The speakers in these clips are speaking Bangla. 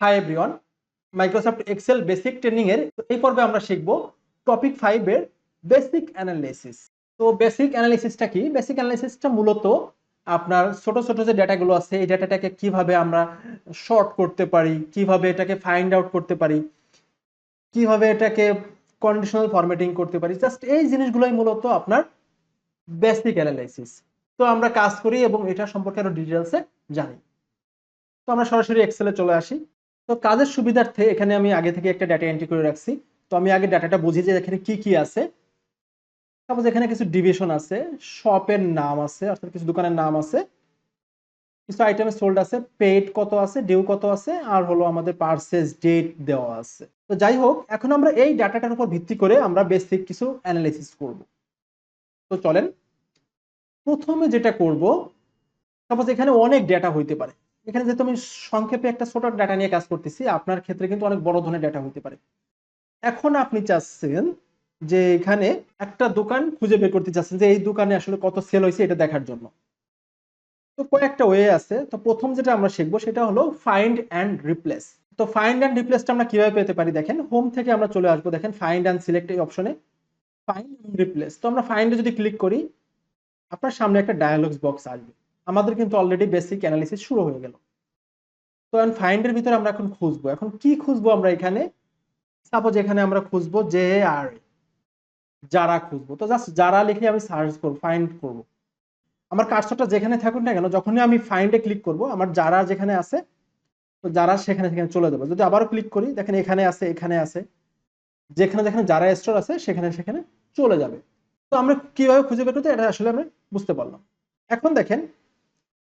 Hi everyone Microsoft Excel basic training এর এই পর্বে আমরা শিখব টপিক ফাইভ এর বেসিক অ্যানালাইসিস তো বেসিক অ্যানালাইসিসটা কি? বেসিক অ্যানালাইসিসটা মূলত আপনার ছোট ছোট যে ডেটাগুলো আছে, এই ডেটাটাকে কীভাবে আমরা শর্ট করতে পারি? কীভাবে এটাকে ফাইন্ড আউট করতে পারি? কীভাবে এটাকে কন্ডিশনাল ফরম্যাটিং করতে পারি? জাস্ট এই জিনিসগুলোই মূলত আপনার বেসিক অ্যানালাইসিস তো আমরা কাজ করি এবং এটা সম্পর্কে আরও ডিটেলসে জানি। তো আমরা সরাসরি এক্সেলে চলে আসি। তো কাজের সুবিধার্থে এখানে আমি আগে থেকে একটা ডাটা এন্ট্রি করে রাখছি। তো আমি আগে ডাটাটা বুঝি যে এখানে কি কি আছে। সাপোজ এখানে কিছু ডিভিশন আছে শপের নাম আছে, অর্থাৎ কিছু দোকানের নাম আছে। কিছু আইটেমের সোল্ড আছে পেড কত আছে ডিউ কত আছে, আর হলো আমাদের পার্সেস ডেট দেওয়া আছে। তো যাই হোক, এখন আমরা এই ডাটাটার উপর ভিত্তি করে আমরা বেসিক কিছু অ্যানালাইসিস করব। তো চলেন, প্রথমে যেটা করব সাপোজ এখানে অনেক ডেটা হইতে পারে। এখানে যেহেতু আমি সংক্ষেপে একটা ছোট ডাটা নিয়ে কাজ করতেছি, আপনার ক্ষেত্রে কিন্তু অনেক বড় ধরনের ডাটা হইতে পারে। এখন আপনি চাচ্ছেন যে এখানে একটা দোকান খুঁজে বের করতে চাচ্ছেন যে এই দোকানে আসলে কত সেল হয়েছে এটা দেখার জন্য। তো কয়েকটা ওয়ে আছে। তো প্রথম যেটা আমরা শিখব সেটা হলো ফাইন্ড অ্যান্ড রিপ্লেস তো ফাইন্ড অ্যান্ড রিপ্লেসটা আমরা কীভাবে পেতে পারি দেখেন? হোম থেকে আমরা চলে আসব দেখেন ফাইন্ড অ্যান্ড সিলেক্ট এই অপশনে ফাইন্ড রিপ্লেস তো আমরা ফাইন্ডে যদি ক্লিক করি, আপনার সামনে একটা ডায়ালগস বক্স আসবে। আমাদের কিন্তু অলরেডি বেসিক অ্যানালিসিস শুরু হয়ে গেল। তো এখন ফাইন্ডের ভিতরে আমরা এখন খুঁজবো। এখন কি খুঁজবো আমরা এখানে? সাপোজ এখানে আমরা খুঁজবো জে আর যারা খুঁজবো। তো জাস্ট যারা লিখে আমি সার্চ করব ফাইন্ড করব। আমার কার্সরটা যেখানে থাকুক না কেন, যখনই আমি ফাইন্ডে ক্লিক করব, আমার যারা যেখানে আছে, তো যারা সেখানে সেখানে চলে যাবে। যদি আবারও ক্লিক করি, দেখেন এখানে আছে এখানে আছে। যেখানে যেখানে যারা স্টোর আছে, সেখানে সেখানে চলে যাবে। তো আমরা কীভাবে খুঁজে বের করতে এটা আসলে আমরা বুঝতে পারলাম। এখন দেখেন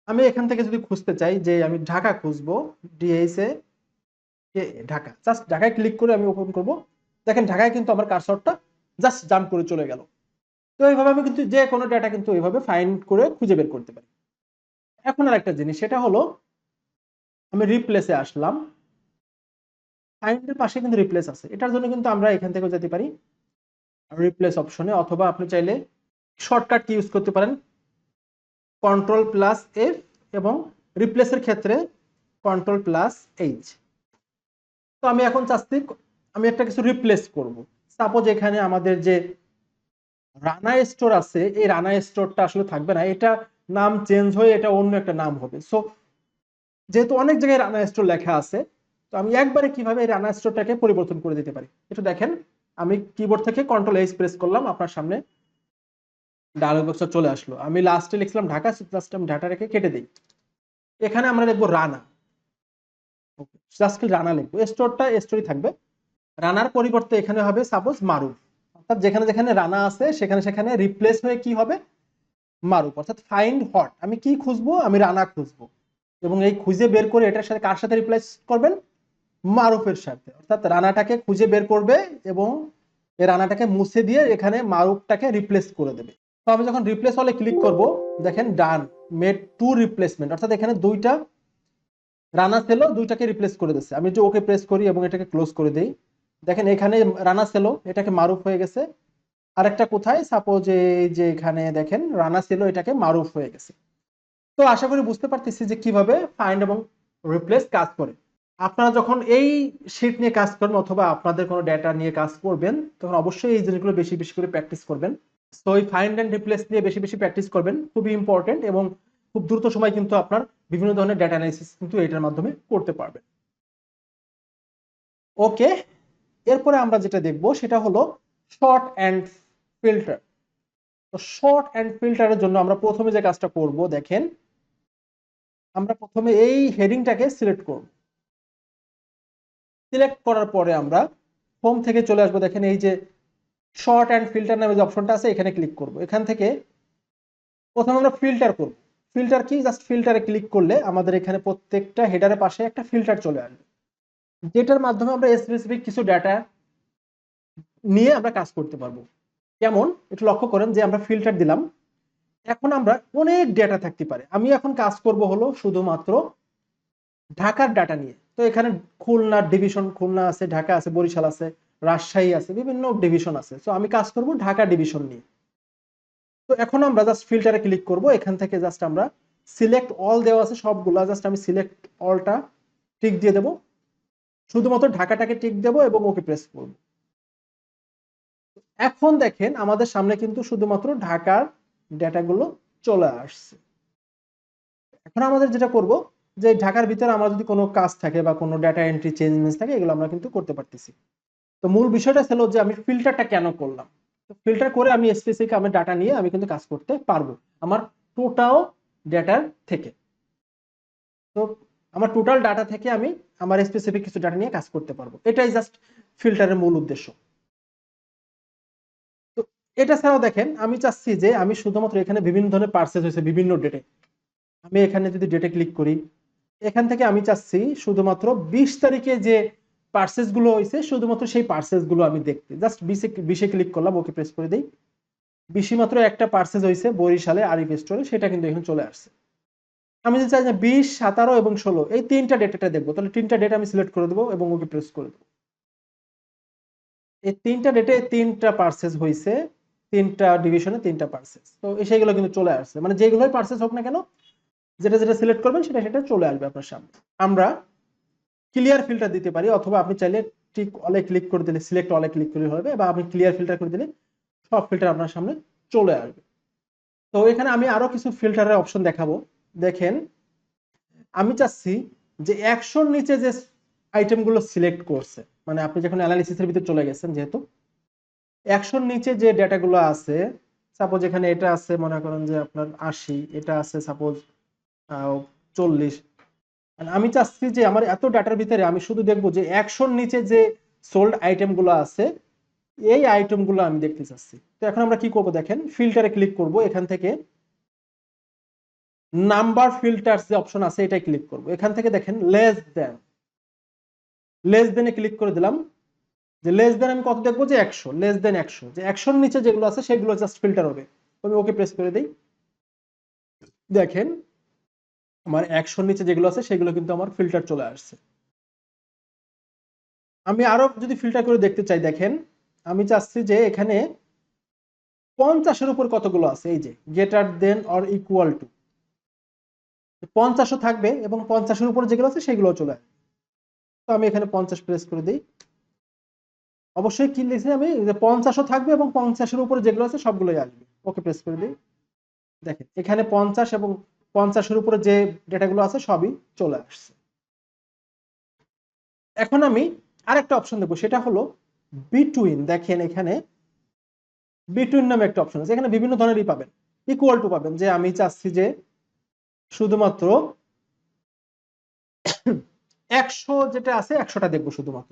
আমি এখান থেকে যদি খুঁজতে চাই যে আমি ঢাকা খুঁজবো ডিএস এ ঢাকা। জাস্ট ঢাকায় ক্লিক করে আমি ওপেন করব। দেখেন ঢাকায় কিন্তু আমার কারসরটা জাস্ট জাম্প করে চলে গেল। তো এইভাবে আমি কিন্তু যে কোনো ডাটা কিন্তু এইভাবে ফাইন্ড করে খুঁজে বের করতে পারি। এখন আর একটা জিনিস, সেটা হলো আমি রিপ্লেসে আসলাম। ফাইন্ডের পাশে কিন্তু রিপ্লেস আছে। এটার জন্য কিন্তু আমরা এখান থেকে যেতে পারি। রিপ্লেস অপশনে অথবা আপনি চাইলে শর্টকাট কি ইউজ করতে পারেন। কন্ট্রোল প্লাস এফ এবং রিপ্লেসের ক্ষেত্রে কন্ট্রোল প্লাস এইচ তো আমি এখন চাচ্ছি, আমি একটা কিছু রিপ্লেস করব। সাপোজ এখানে আমাদের যে রানা স্টোর আছে, এই রানা স্টোরটা আসলে থাকবে না। এটা নাম চেঞ্জ হয়ে এটা অন্য একটা নাম হবে। সো যেহেতু অনেক জায়গায় রানা স্টোর লেখা আছে, তো আমি একবারে কীভাবে এই রানা স্টোরটাকে পরিবর্তন করে দিতে পারি? একটু দেখেন, আমি কিবোর্ড থেকে কন্ট্রোল এইচ প্রেস করলাম, আপনার সামনে ডায়লগ বক্স চলে আসলো। আমি লাস্টে লিখছিলাম, ঢাকা জাস্ট আমি ঢাকা রেখে কেটে দিই। এখানে আমরা লিখব রানা। জাস্ট রানা লিখব। স্টোরটা স্টোরি থাকবে। রানার পরিবর্তে এখানে হবে সাপোজ মারুফ অর্থাৎ যেখানে যেখানে রানা আছে, সেখানে সেখানে রিপ্লেস হয়ে কি হবে? মারুফ অর্থাৎ ফাইন্ড হট আমি কি খুঁজবো? আমি রানা খুঁজবো। এবং এই খুঁজে বের করে এটার সাথে কার সাথে রিপ্লেস করবেন? মারুফের সাথে। অর্থাৎ রানাটাকে খুঁজে বের করবে এবং এই রানাটাকে মুছে দিয়ে এখানে মারুফটাকে রিপ্লেস করে দেবে। তো আমি যখন রিপ্লেস হলে ক্লিক করব, দেখেন ডান মেড টু রিপ্লেসমেন্ট অর্থাৎ এখানে দুইটা রানা সেলো দুইটাকে রিপ্লেস করে দিচ্ছে। আমি যে ওকে প্রেস করি এবং এটাকে ক্লোজ করে দেই। দেখেন এখানে রানা সেলো এটাকে মারুফ হয়ে গেছে। আরেকটা কোথায়? সাপোজ এই যে এখানে দেখেন রানা সেলো এটাকে মারুফ হয়ে গেছে। তো আশা করি বুঝতে পারতেছি যে কীভাবে ফাইন্ড এবং রিপ্লেস কাজ করে। আপনারা যখন এই শিট নিয়ে কাজ করবেন অথবা আপনাদের কোনো ডেটা নিয়ে কাজ করবেন, তখন অবশ্যই এই জিনিসগুলো বেশি বেশি করে প্র্যাকটিস করবেন। তো এই ফাইন্ড অ্যান্ড রিপ্লেস নিয়ে বেশি বেশি প্র্যাকটিস করবেন, খুবই ইম্পর্টেন্ট এবং খুব দ্রুত সময় কিন্তু আপনার বিভিন্ন ধরনের ডেটা অ্যানালাইসিস কিন্তু এটার মাধ্যমে করতে পারবেন। ওকে এরপরে আমরা যেটা দেখব সেটা হলো শর্ট অ্যান্ড ফিল্টার তো শর্ট অ্যান্ড ফিল্টারের জন্য আমরা প্রথমে যে কাজটা করব, দেখেন, আমরা প্রথমে এই হেডিংটাকে সিলেক্ট করব। সিলেক্ট করার পরে আমরা হোম থেকে চলে আসব, দেখেন এই যে শর্ট অ্যান্ড ফিল্টার নামে যে অপশনটা আছে, এখানে ক্লিক করব। এখান থেকে প্রথমে আমরা ফিল্টার করব। ফিল্টার কি? জাস্ট ফিল্টারে ক্লিক করলে আমাদের এখানে প্রত্যেকটা হেডারের পাশে একটা ফিল্টার চলে আসবে। যেটার মাধ্যমে আমরা স্পেসিফিক কিছু ডাটা নিয়ে আমরা কাজ করতে পারব। যেমন, একটু লক্ষ্য করেন যে আমরা ফিল্টার দিলাম। এখন আমরা অনেক ডেটা থাকতে পারে। আমি এখন কাজ করব হলো শুধুমাত্র ঢাকার ডাটা নিয়ে। তো এখানে খুলনা ডিভিশন খুলনা আছে, ঢাকা আছে, বরিশাল আছে। রাজশাহী আছে, বিভিন্ন ডিভিশন আছে। তো আমি কাজ করব ঢাকা ডিভিশন নিয়ে। তো এখন আমরা জাস্ট ফিল্টারে ক্লিক করব। এখান থেকে জাস্ট আমরা সিলেক্ট অল দেওয়া আছে, সবগুলো। জাস্ট আমি সিলেক্ট অলটা টিক দিয়ে দেবো। শুধুমাত্র ঢাকাটাকে টিক দেবো এবং ওকে প্রেস করব। এখন দেখেন আমাদের সামনে কিন্তু শুধুমাত্র ঢাকার ডেটাগুলো চলে আসছে। এখন আমাদের যেটা করব, যে ঢাকার ভিতরে আমার যদি কোনো কাজ থাকে বা কোনো ডাটা এন্ট্রি চেঞ্জমেন্টস থাকে, এগুলো আমরা কিন্তু করতে পারতেছি। তো মূল বিষয়টা ছিল যে আমি ফিল্টারটা কেন করলাম? ফিল্টার করে আমি স্পেসিফিক আমি ডাটা নিয়ে আমি কিন্তু কাজ করতে পারব আমার টোটাল ডেটার থেকে। তো আমার টোটাল ডাটা থেকে আমি আমার স্পেসিফিক কিছু ডাটা নিয়ে কাজ করতে পারব। এটাই জাস্ট ফিল্টারের মূল উদ্দেশ্য। তো এটা ছাড়াও দেখেন, আমি চাচ্ছি যে আমি শুধুমাত্র এখানে বিভিন্ন ধরনের পার্সেস হয়েছে, বিভিন্ন ডেটে আমি এখানে যদি ডেটে ক্লিক করি, এখান থেকে আমি চাচ্ছি শুধুমাত্র বিশ তারিখে যে পার্সেসগুলো হয়েছে শুধুমাত্র সেই পার্সেসগুলো আমি দেখতে। জাস্ট বিশে বিশে ক্লিক করলাম ওকে প্রেস করে দিই। বিশে মাত্র একটা পার্সেস হয়েছে বরিশালে আরিফ স্টোরে সেটা কিন্তু এখানে চলে আসছে। আমি যদি চাই যে বিশ, সতেরো এবং ষোলো, এই তিনটা ডেটাটা দেখব, তাহলে তিনটা ডেটা আমি সিলেক্ট করে দেবো এবং ওকে প্রেস করে দেবো। এই তিনটা ডেটে তিনটা পার্সেস হয়েছে তিনটা ডিভিশনে তিনটা পার্সেস তো সেইগুলো কিন্তু চলে আসছে। মানে যেগুলোই পার্সেস হোক না কেন, যেটা যেটা সিলেক্ট করবেন, সেটা সেটা চলে আসবে আপনার সামনে। আমরা ক্লিয়ার ফিল্টার দিতে পারি, অথবা আপনি চাইলে টিক অলে ক্লিক করে দিলে সিলেক্ট অলে ক্লিক করে হবে, বা আপনি ক্লিয়ার ফিল্টার করে দিলে সব ফিল্টার আপনার সামনে চলে আসবে। তো এখানে আমি আরও কিছু ফিল্টারের অপশন দেখাবো। দেখেন, আমি চাচ্ছি যে একশোর নিচে যে আইটেমগুলো সিলেক্ট করছে মানে আপনি যখন অ্যানালিসিসের ভিতরে চলে গেছেন যেহেতু, একশোর নিচে যে ডেটাগুলো আছে সাপোজ এখানে এটা আছে, মনে করেন যে আপনার আশি, এটা আছে সাপোজ চল্লিশ আমি চাচ্ছি যে আমার এত ডাটার ভিতরে আমি শুধু দেখব যে একশোর নিচে যে সোল্ড আইটেমগুলো আছে, এই আইটেমগুলো আমি দেখতে চাচ্ছি। তো এখন আমরা কি করব দেখেন ফিল্টারে ক্লিক করব, এখান থেকে নাম্বার ফিল্টার যে অপশন আছে এটাই ক্লিক করব। এখান থেকে দেখেন লেস দেন লেস দেনে ক্লিক করে দিলাম। যে লেস দেন আমি কত দেখব? যে একশো। লেস দেন একশো। যে একশোর নিচে যেগুলো আছে, সেগুলো জাস্ট ফিল্টার হবে। আমি ওকে প্রেস করে দিই। দেখেন আমার একশোর নিচে যেগুলো আছে, সেগুলো কিন্তু আমার ফিল্টার চলে আসছে। আমি আরও যদি ফিল্টার করে দেখতে চাই, দেখেন, আমি চাচ্ছি যে এখানে পঞ্চাশের উপর কতগুলো আছে? এই যে greater than or equal to পঞ্চাশও থাকবে এবং পঞ্চাশের উপর যেগুলো আছে সেগুলো চলে আসবে। তো আমি এখানে পঞ্চাশ প্রেস করে দিই। অবশ্যই কি লিখছি আমি? পঞ্চাশও থাকবে এবং পঞ্চাশের উপরে যেগুলো আছে, সবগুলোই আসবে। ওকে প্রেস করে দিই। দেখেন, এখানে পঞ্চাশ এবং পঞ্চাশের উপরে যে ডেটাগুলো আছে সবই চলে আসছে। এখন আমি আরেকটা অপশন দেবো সেটা হলো বিটুইন দেখেন এখানে বিটুইন নামে একটা অপশন আছে, এখানে বিভিন্ন ধরনেরই পাবেন ইকুয়াল টু পাবেন। যে আমি চাচ্ছি যে শুধুমাত্র একশো যেটা আছে, একশোটা দেখব শুধুমাত্র।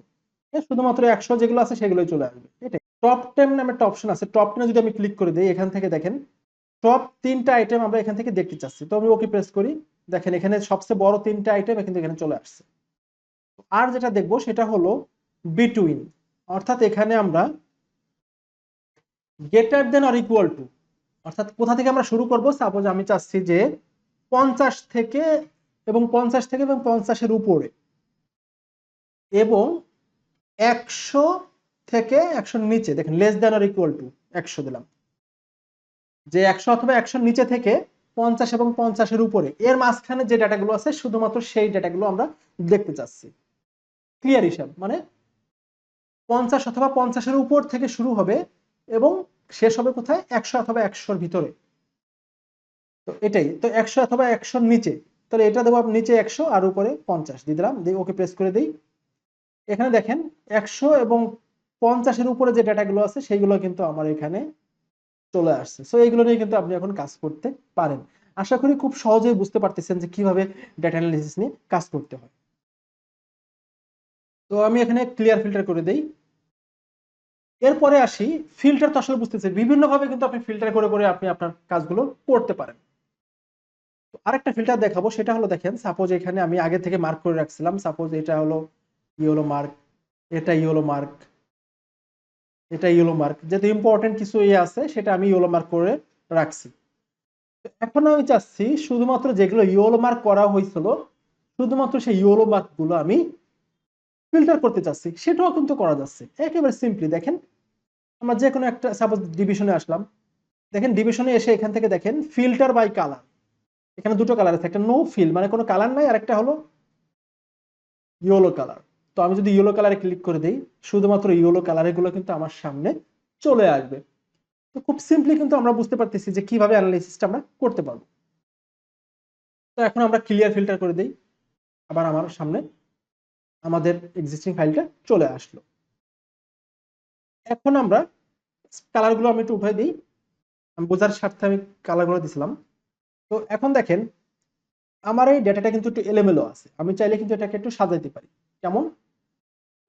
শুধুমাত্র একশো যেগুলো আছে সেগুলোই চলে আসবে। এটাই। টপ টেন নামে একটা অপশন আছে। টপ টেনে যদি আমি ক্লিক করে দিই, এখান থেকে দেখেন টপ তিনটা আইটেম আমরা এখান থেকে দেখতে চাচ্ছি। তো আমি ওকে প্রেস করি। দেখেন, এখানে সবচেয়ে বড় তিনটা আইটেম কিন্তু এখানে চলে আসছে। আর যেটা দেখব সেটা হলো বিটুইন অর্থাৎ এখানে আমরা greater than or equal to অর্থাৎ কোথা থেকে আমরা শুরু করব? সাপোজ আমি চাচ্ছি যে পঞ্চাশ থেকে এবং পঞ্চাশ থেকে এবং পঞ্চাশের উপরে। এবং একশো থেকে একশোর নিচে, দেখেন less than or equal to একশো দিলাম। যে একশো অথবা একশোর নিচে থেকে পঞ্চাশ এবং পঞ্চাশের উপরে, এর মাঝখানে যে ডাটাগুলো আছে শুধুমাত্র সেই ডাটাগুলো আমরা দেখতে চাচ্ছি। ক্লিয়ার হিসাব মানে পঞ্চাশ অথবা পঞ্চাশের উপর থেকে শুরু হবে এবং শেষ হবে কোথায়? একশো অথবা একশোর ভিতরে। তো এটাই, তো একশো অথবা একশোর নিচে, তাহলে এটা দেবো নিচে একশো আর উপরে পঞ্চাশ, দিয়ে দিলাম, দিয়ে ওকে প্রেস করে দিই। এখানে দেখেন, একশো এবং পঞ্চাশের উপরে যে ডাটাগুলো আছে, সেইগুলো কিন্তু আমার এখানে চলে আসছে। সো এইগুলো নিয়ে কিন্তু আপনি এখন কাজ করতে পারেন। আশা করি খুব সহজেই বুঝতে পারতেছেন যে কীভাবে ডেটা অ্যানালিসিস নিয়ে কাজ করতে হয়। তো আমি এখানে ক্লিয়ার ফিল্টার করে দেই। এরপরে আসি ফিল্টার তো আসলে বুঝতেছে বিভিন্ন ভাবে কিন্তু আপনি ফিল্টার করে করে আপনি আপনার কাজগুলো করতে পারেন। আরেকটা ফিল্টার দেখাবো, সেটা হলো দেখেন সাপোজ এখানে আমি আগে থেকে মার্ক করে রাখছিলাম সাপোজ এটা হলো ইয়েলো মার্ক এটা ইয়েলো মার্ক এটা ইয়েলো মার্ক যেহেতু ইম্পর্টেন্ট কিছু ইয়ে আছে, সেটা আমি ইয়েলো মার্ক করে রাখছি। এখন আমি চাচ্ছি শুধুমাত্র যেগুলো ইয়েলো মার্ক করা হয়েছিল, শুধুমাত্র সেই ইয়েলো মার্কগুলো আমি ফিল্টার করতে চাচ্ছি। সেটাও কিন্তু করা যাচ্ছে। একেবারে সিম্পলি দেখেন, আমরা যে কোনো একটা সাপোজ ডিভিশনে আসলাম। দেখেন ডিভিশনে এসে এখান থেকে দেখেন ফিল্টার বাই কালার এখানে দুটো কালার আছে, একটা নো ফিল মানে কোনো কালার নাই আর একটা হলো ইয়েলো কালার তো আমি যদি ইয়েলো কালারে ক্লিক করে দিই, শুধুমাত্র ইয়েলো কালারে গুলো কিন্তু আমার সামনে চলে আসবে। তো খুব সিম্পলি কিন্তু আমরা বুঝতে পারতেছি যে কীভাবে অ্যানালাইসিসটা আমরা করতে পারব। তো এখন আমরা ক্লিয়ার ফিল্টার করে দিই। আবার আমার সামনে আমাদের এক্সিস্টিং ফাইলটা চলে আসলো। এখন আমরা কালারগুলো আমি একটু উঠাই দিই। আমি বোঝার স্বার্থে আমি কালারগুলো দিছিলাম। তো এখন দেখেন, আমার এই ডেটাটা কিন্তু একটু এলোমেলো আছে। আমি চাইলে কিন্তু এটাকে একটু সাজাইতে পারি। কেমন?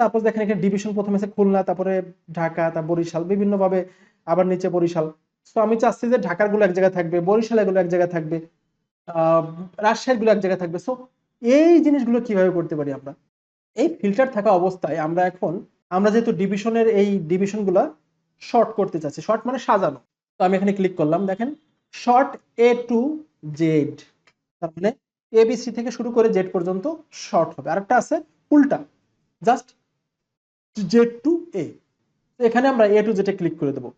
তারপর দেখেন এখানে ডিভিশন প্রথমে আছে খুলনা, তারপরে ঢাকা, তারপর বরিশাল বিভিন্ন ভাবে আবার নিচে বরিশাল। তো আমি চাচ্ছি যে ঢাকারগুলো এক জায়গায় থাকবে বরিশাল এগুলো এক জায়গায় থাকবে, আহ রাজশাহীরগুলো এক জায়গায় থাকবে। সো এই জিনিসগুলো কীভাবে করতে পারি আমরা? এই ফিল্টার থাকা অবস্থায় আমরা এখন, আমরা যেহেতু ডিভিশনের এই ডিভিশনগুলা শর্ট করতে চাচ্ছি শর্ট মানে সাজানো। তো আমি এখানে ক্লিক করলাম, দেখেন শর্ট এ টু জেড তার মানে এবিসি থেকে শুরু করে জেড পর্যন্ত শর্ট হবে। আরেকটা আছে উল্টা জাস্ট জেড টু এ এখানে আমরা এ টু জেটে ক্লিক করে দেবো।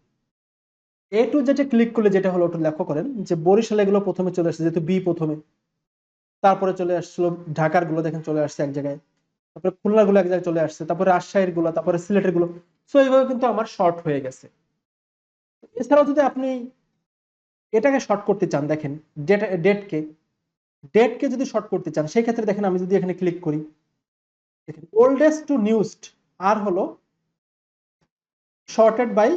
এ টু জেটে ক্লিক করলে যেটা হলো লক্ষ্য করেন, যে বরিশাল এগুলো প্রথমে চলে আসছে, যেহেতু বি প্রথমে। তারপরে চলে আসছিল ঢাকারগুলো দেখেন চলে আসছে এক জায়গায়। তারপরে গুলো এক জায়গায় চলে আসছে, তারপরে রাজশাহীরগুলো তারপরে সিলেটেরগুলো সো এইভাবে কিন্তু আমার শর্ট হয়ে গেছে। এছাড়াও যদি আপনি এটাকে শর্ট করতে চান, দেখেন ডেট ডেটকে ডেটকে যদি শর্ট করতে চান, সেই ক্ষেত্রে দেখেন আমি যদি এখানে ক্লিক করি ওল্ডেস্ট টু নিউস্ট আর হলো sorted by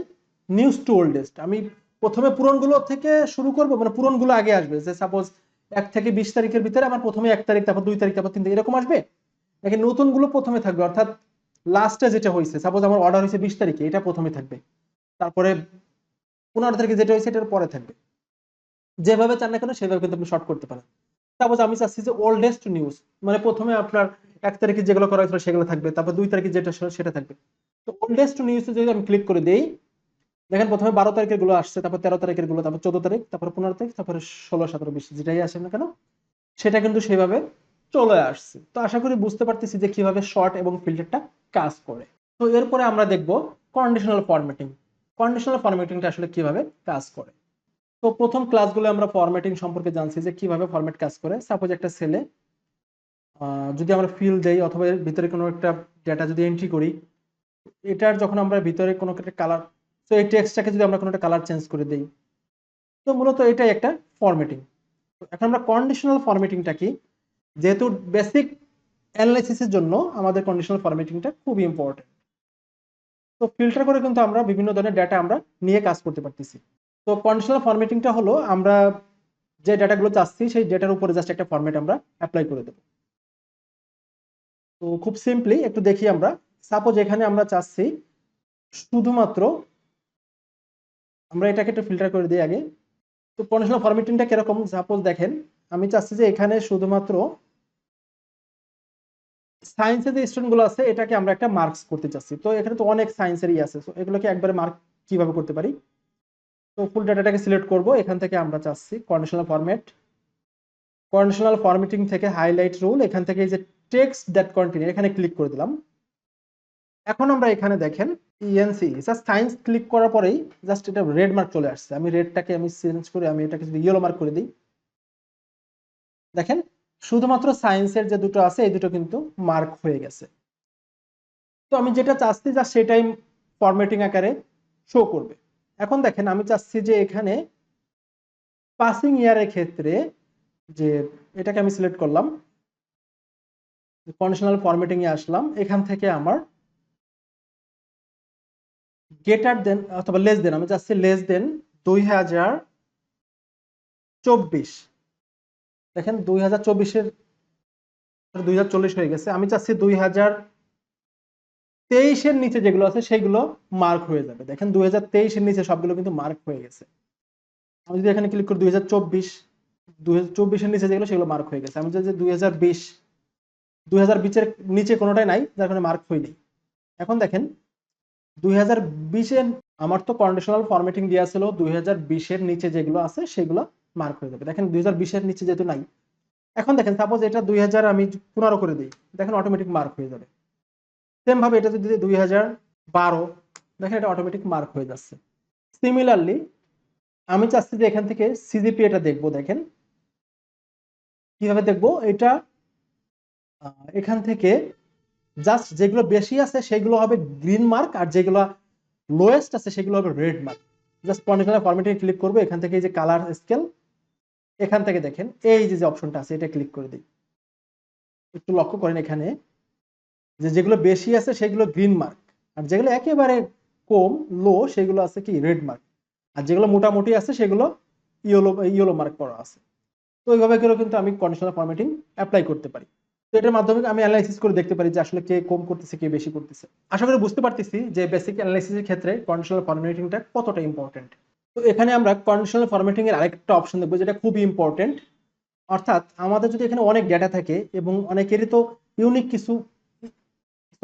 newest to oldest আমি প্রথমে পুরনগুলো থেকে শুরু করব মানে পুরনগুলো আগে আসবে। যে সাপোজ এক থেকে বিশ তারিখের ভিতরে আমার প্রথমে এক তারিখ, তারপর দুই তারিখ, তারপর তিন তারিখ এরকম আসবে। দেখেন নতুনগুলো প্রথমে থাকবে, অর্থাৎ লাস্টে যেটা হয়েছে সাপোজ আমার অর্ডার হয়েছে বিশ তারিখে, এটা প্রথমে থাকবে। তারপরে পনেরো তারিখে যেটা হয়েছে এটার পরে থাকবে। যেভাবে চান না কেন, সেভাবে কিন্তু আপনি শর্ট করতে পারেন। সাপোজ আমি চাচ্ছি যে ওল্ডেস্ট নিউজ মানে প্রথমে আপনার এক তারিখে যেগুলো করা হয়েছিল সেগুলো থাকবে, তারপর দুই তারিখে যেটা সেটা থাকবে। তো ওল্ডেস্ট নিউজে যদি আমি ক্লিক করে দেই, দেখেন প্রথমে বারো তারিখেরগুলো আসছে, তারপর তেরো তারিখেরগুলো, তারপর চোদ্দ তারিখ, তারপর পনেরো তারিখ, তারপরে ষোলো, সতেরো, বিশ, যেটাই আসে না কেন, সেটা কিন্তু সেভাবে চলে আসছে। তো আশা করি বুঝতে পারতেছি যে কীভাবে শর্ট এবং ফিল্টারটা কাজ করে। তো এরপরে আমরা দেখব কন্ডিশনাল ফরম্যাটিং কন্ডিশনাল ফরম্যাটিংটা আসলে কীভাবে কাজ করে। তো প্রথম ক্লাসগুলো আমরা ফরম্যাটিং সম্পর্কে জানছি যে কীভাবে ফরম্যাট কাজ করে। সাপোজ একটা সেলে যদি আমরা ফিল দেই অথবা ভিতরে কোনো একটা ডেটা যদি এন্ট্রি করি, এটার যখন আমরা ভিতরে কোনো একটা কালার তো এই টেক্সটটাকে যদি আমরা কোনো একটা কালার চেঞ্জ করে দেই, তো মূলত এটাই একটা ফরম্যাটিং এখন আমরা কন্ডিশনাল ফরম্যাটিংটা কি? যেহেতু বেসিক অ্যানালাইসিসের জন্য আমাদের কন্ডিশনাল ফরম্যাটিংটা খুব ইম্পর্টেন্ট তো ফিল্টার করে কিন্তু আমরা বিভিন্ন ধরনের ডেটা আমরা নিয়ে কাজ করতে পারতেছি। তো কন্ডিশনাল ফরম্যাটিংটা হলো আমরা যে ডেটাগুলো চাচ্ছি, সেই ডেটার উপরে জাস্ট একটা ফরম্যাট আমরা অ্যাপ্লাই করে দেবো। তো খুব সিম্পলি একটু দেখি আমরা। সাপোজ এখানে আমরা চাচ্ছি শুধুমাত্র আমরা এটাকে একটু ফিল্টার করে দিই আগে। তো কন্ডিশনাল ফরম্যাটিংটা কীরকম? সাপোজ দেখেন, আমি চাচ্ছি যে এখানে শুধুমাত্র সায়েন্সের যে স্টুডেন্টগুলো আছে, এটাকে আমরা একটা মার্কস করতে চাচ্ছি। তো এখানে তো অনেক সায়েন্সেরই আছে তো এগুলোকে একবারে মার্ক কীভাবে করতে পারি? তো ফুল ডাটাটাকে সিলেক্ট করব। এখান থেকে আমরা চাচ্ছি কন্ডিশনাল ফরম্যাট কন্ডিশনাল ফরম্যাটিং থেকে হাইলাইট রুল এখান থেকে এই যে টেক্সট দ্যাট কন্টিনিউ এখানে ক্লিক করে দিলাম। এখন আমরা এখানে দেখেন ইএনসি জাস্ট সায়েন্স ক্লিক করার পরেই জাস্ট এটা রেড মার্ক চলে আসছে। আমি রেডটাকে আমি চেঞ্জ করে, আমি এটাকে যদি ইয়েলো মার্ক করে দিই। দেখেন, শুধুমাত্র সায়েন্সের যে দুটো আছে, এই দুটো কিন্তু মার্ক হয়ে গেছে। তো আমি যেটা চাচ্ছি যা সেটাই ফরম্যাটিং আকারে শো করবে। এখন দেখেন আমি চাচ্ছি যে এখানে পাসিং ইয়ারের ক্ষেত্রে যে এটাকে আমি সিলেক্ট করলাম কন্ডিশনাল ফরম্যাটিং এ আসলাম, এখান থেকে আমার গেটার দেন অথবা লেস দেন আমি চাচ্ছি লেস দেন দুই হাজার চব্বিশ। দেখেন দুই হাজার চব্বিশের দুই হাজার চল্লিশ হয়ে গেছে, আমি চাচ্ছি দুই হাজার তেইশের নিচে যেগুলো আছে, সেগুলো মার্ক হয়ে যাবে। দেখেন দুই হাজার তেইশের নিচে সবগুলো কিন্তু মার্ক হয়ে গেছে। আমি যদি এখানে ক্লিক করি দুই হাজার চব্বিশ দুই হাজার চব্বিশের নিচে যেগুলো, সেগুলো মার্ক হয়ে গেছে। আমি যদি দুই হাজার বিশ দুই হাজার বিশের নিচে কোনোটাই নাই, যার কারণে মার্ক হয়নি। এখন দেখেন দুই হাজার বিশের, আমার তো কন্ডিশনাল ফরম্যাটিং দেওয়া ছিল দুই হাজার বিশের নিচে যেগুলো আছে, সেগুলো মার্ক হয়ে যাবে। দেখেন দুই হাজার বিশের নিচে যেহেতু নাই। এখন দেখেন সাপোজ এটা দুই হাজার আমি পনেরো করে দিই, দেখেন অটোমেটিক মার্ক হয়ে যাবে। সেম ভাবে এটা যদি দুই হাজার বারো, দেখেন এটা অটোমেটিক মার্ক হয়ে যাচ্ছে। সিমিলারলি আমি চাচ্ছি যে এখান থেকে সিজিপি এটা দেখব, দেখেন। কীভাবে দেখব? এটা এখান থেকে জাস্ট যেগুলো বেশি আছে সেগুলো হবে গ্রিন মার্ক আর যেগুলো লোয়েস্ট আছে সেগুলো হবে রেড মার্ক জাস্ট কন্ডিশনাল ফরম্যাটে ক্লিক করব, এখান থেকে যে কালার স্কেল এখান থেকে দেখেন, এই যে যে অপশনটা আছে, এটা ক্লিক করে দিই। একটু লক্ষ্য করেন এখানে। যে যেগুলো বেশি আছে সেগুলো গ্রিন মার্ক আর যেগুলো একেবারে কম লো সেগুলো আছে কি রেড মার্ক আর যেগুলো মোটামুটি আছে সেগুলো ইয়েলো ইয়েলো মার্ক করা আছে। তো এইভাবে করেও কিন্তু আমি কন্ডিশনাল ফরম্যাটিং অ্যাপ্লাই করতে পারি। তো এটার মাধ্যমে আমি অ্যানালাইসিস করে দেখতে পারি যে আসলে কে কম করতেছে, কে বেশি করতেছে। আশা করি বুঝতে পারতেছি যে বেসিক অ্যানালাইসিসের ক্ষেত্রে কন্ডিশনাল ফরম্যাটিংটা কতটা ইম্পর্টেন্ট তো এখানে আমরা কন্ডিশনাল ফরম্যাটিং এর আরেকটা অপশন দেখব যেটা খুবই ইম্পর্টেন্ট অর্থাৎ আমাদের যদি এখানে অনেক ডেটা থাকে এবং অনেকেরই তো ইউনিক কিছু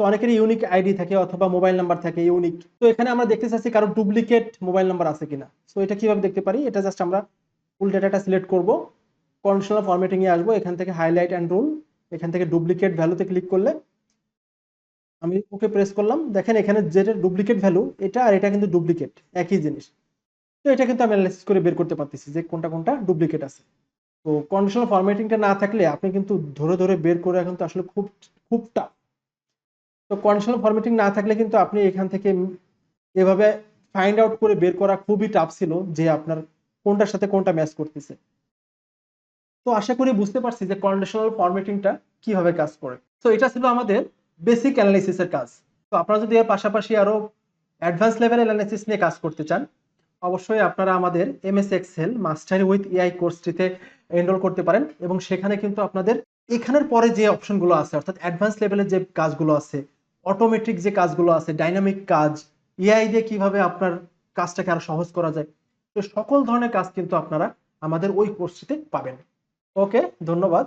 তো অনেকেরই ইউনিক আইডি থাকে অথবা মোবাইল নাম্বার থাকে ইউনিক তো এখানে আমরা দেখতে চাচ্ছি কারও ডুপ্লিকেট মোবাইল নাম্বার আছে কিনা। সো এটা কীভাবে দেখতে পারি? এটা জাস্ট আমরা ফুল ডেটাটা সিলেক্ট করব। কন্ডিশনাল ফরম্যাটিং এ আসব। এখান থেকে হাইলাইট অ্যান্ড রুল এখান থেকে ডুপ্লিকেট ভ্যালুতে ক্লিক করলে আমি ওকে প্রেস করলাম। দেখেন এখানে যেটা ডুপ্লিকেট ভ্যালু এটা আর এটা কিন্তু ডুপ্লিকেট একই জিনিস। তো এটা কিন্তু আমি অ্যানালাইসিস করে বের করতে পারতেছি যে কোনটা কোনটা ডুপ্লিকেট আছে। তো কন্ডিশনাল ফরম্যাটিংটা না থাকলে আপনি কিন্তু ধরে ধরে বের করে কিন্তু আসলে খুব খুব টাফ তো কন্ডিশনাল ফরম্যাটিং না থাকলে কিন্তু আপনি এখান থেকে এভাবে ফাইন্ড আউট করে বের করা খুবই টাফ ছিল যে আপনার কোনটার সাথে কোনটা ম্যাচ করতেছে। তো আশা করি বুঝতে পারছি যে কন্ডিশনাল ফরম্যাটিংটা কীভাবে কাজ করে। তো এটা ছিল আমাদের বেসিক অ্যানালাইসিসের কাজ। তো আপনারা যদি এর পাশাপাশি আরও অ্যাডভান্স লেভেল অ্যানালাইসিস নিয়ে কাজ করতে চান, অবশ্যই আপনারা আমাদের M S Excel master with AI কোর্সটিতে enrol করতে পারেন এবং সেখানে কিন্তু আপনাদের এখানের পরে যে অপশনগুলো আছে, অর্থাৎ অ্যাডভান্স লেভেলের যে কাজগুলো আছে অটোমেটিক যে কাজগুলো আছে ডাইনামিক কাজ এআই দিয়ে কীভাবে আপনার কাজটাকে আরও সহজ করা যায় তো সকল ধরনের কাজ কিন্তু আপনারা আমাদের ওই কোর্সটিতে পাবেন। ওকে ধন্যবাদ।